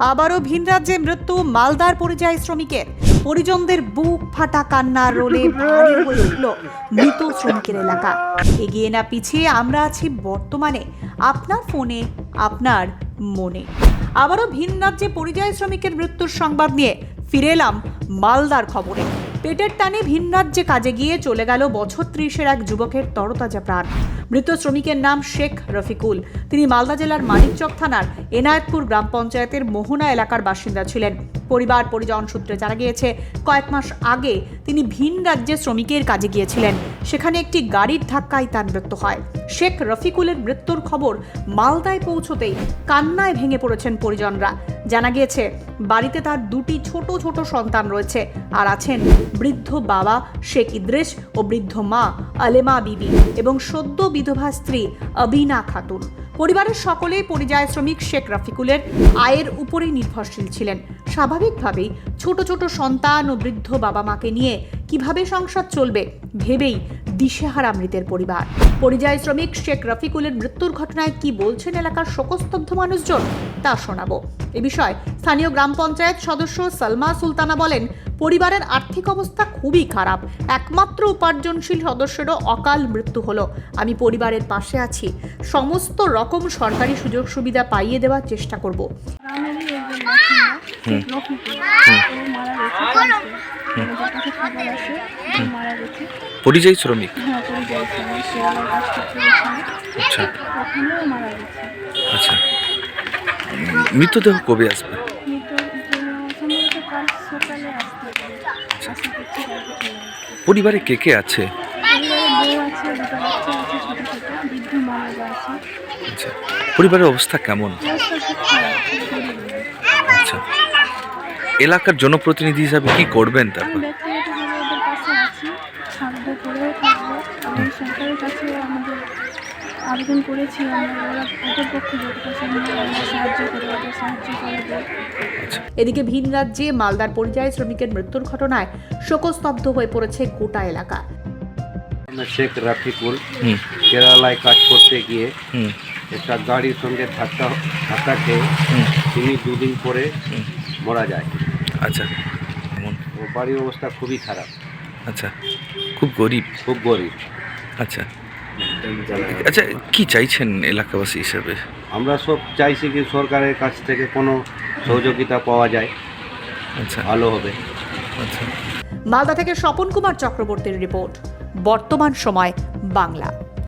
আবারও ভিন রাজ্যে মৃত্যু মালদার পরিযায়ী শ্রমিকের। পরিজনদের বুক ফাটা কান্নার রোলে হয়ে মৃত শ্রমিকের এলাকা। এগিয়ে না পিছিয়ে আমরা আছি বর্তমানে আপনার ফোনে, আপনার মনে। আবারও ভিন রাজ্যে পরিযায়ী শ্রমিকের মৃত্যুর সংবাদ নিয়ে ফিরে এলাম মালদার খবরে। পেটের টানে ভিন রাজ্যে কাজে গিয়ে চলে গেল বছর ত্রিশের এক যুবকের তরতাজা প্রাণ। মৃত শ্রমিকের নাম শেখ রফিকুল। তিনি মালদা জেলার মানিকচক থানার এনায়েতপুর গ্রাম পঞ্চায়েতের মোহনা এলাকার বাসিন্দা ছিলেন। পরিবার পরিজন সূত্রে জানা গিয়েছে, কয়েক মাস আগে তিনি ভিন রাজ্যে শ্রমিকের কাজে গিয়েছিলেন। সেখানে একটি গাড়ির ধাক্কায় তার মৃত্যু হয়। শেখ রফিকুলের মৃত্যুর খবর মালদায় পৌঁছতেই কান্নায় ভেঙে পড়েছেন পরিজনরা। জানা গিয়েছে, বাড়িতে তার দুটি ছোট ছোট সন্তান রয়েছে আর আছেন বৃদ্ধ বাবা শেখ ইদ্রেশ ও বৃদ্ধ মা আলেমা বিবি এবং সদ্য বিধবা স্ত্রী আবিনা খাতুন। পরিবারের সকলেই পরিযায়ী শ্রমিক শেখ রফিকুলের আয়ের উপরেই নির্ভরশীল ছিলেন। স্বাভাবিকভাবেই ছোট ছোট সন্তান ও বৃদ্ধ বাবা মাকে নিয়ে কীভাবে সংসার চলবে ভেবেই দিশেহারা মৃতের পরিবার। পরিযায়ী শ্রমিক শেখ রফিকুলের মৃত্যুর ঘটনায় কি বলছেন এলাকার শোকস্তব্ধ মানুষজন তা শোনাবো। এ বিষয়ে স্থানীয় গ্রাম পঞ্চায়েত সদস্য সালমা সুলতানা বলেন পরিবারের আর্থিক অবস্থা খুবই খারাপ। একমাত্র উপার্জনশীল সদস্যেরও অকাল মৃত্যু হলো। আমি পরিবারের পাশে আছি। সমস্ত রকম সরকারি সুযোগ সুবিধা পাইয়ে দেওয়ার চেষ্টা করব গ্রামেরই একজন বাসিন্দা রফিকুল ও মারা গেছে কালকে আমাদের কাছে খবর আসে যে মারা গেছে পরিযায়ী শ্রমিক? হ্যাঁ পরিযায়ী শ্রমিক সে কাজ করতে গেছিল আচ্ছা। ওখানেও মারা গেছে। আচ্ছা। মৃতদেহ কবে আসবে? চলে আসবে। পরিবারে কে কে আছে? আচ্ছা। পরিবারের অবস্থা কেমন। আচ্ছা। এলাকার জনপ্রতিনিধি হিসাবে কি করবেন তারপর? থাকব করেও আমি সরকারের কাছে আমাদের আবেদন করেছি আমরা ওদের পক্ষে যতটা সম্ভব আমরা সাহায্য করে ওদের সাহায্য করে দেয় এদিকে ভিন রাজ্যে মালদার পরিযায়ী শ্রমিকের মৃত্যুর ঘটনায় শোকস্তব্ধ হয়ে পড়েছে গোটা এলাকা। শেখ রাফিকুল কেরালায় কাজ করতে গিয়ে একটা গাড়ির সঙ্গে ধাক্কা ধাক্কা খেয়ে তিনি দুদিন পরে। মারা যায়। আচ্ছা। ও বাড়ির অবস্থা খুবই খারাপ। আচ্ছা খুব গরিব। খুব গরিব। আচ্ছা। আচ্ছা কি চাইছেন এলাকাবাসী হিসাবে? আমরা সব চাইছি কি সরকারের কাছ থেকে কোনো সহযোগিতা পাওয়া যায়। আচ্ছা। ভালো হবে। আচ্ছা। মালদা থেকে স্বপন কুমার চক্রবর্তীর রিপোর্ট। বর্তমান সময় বাংলা।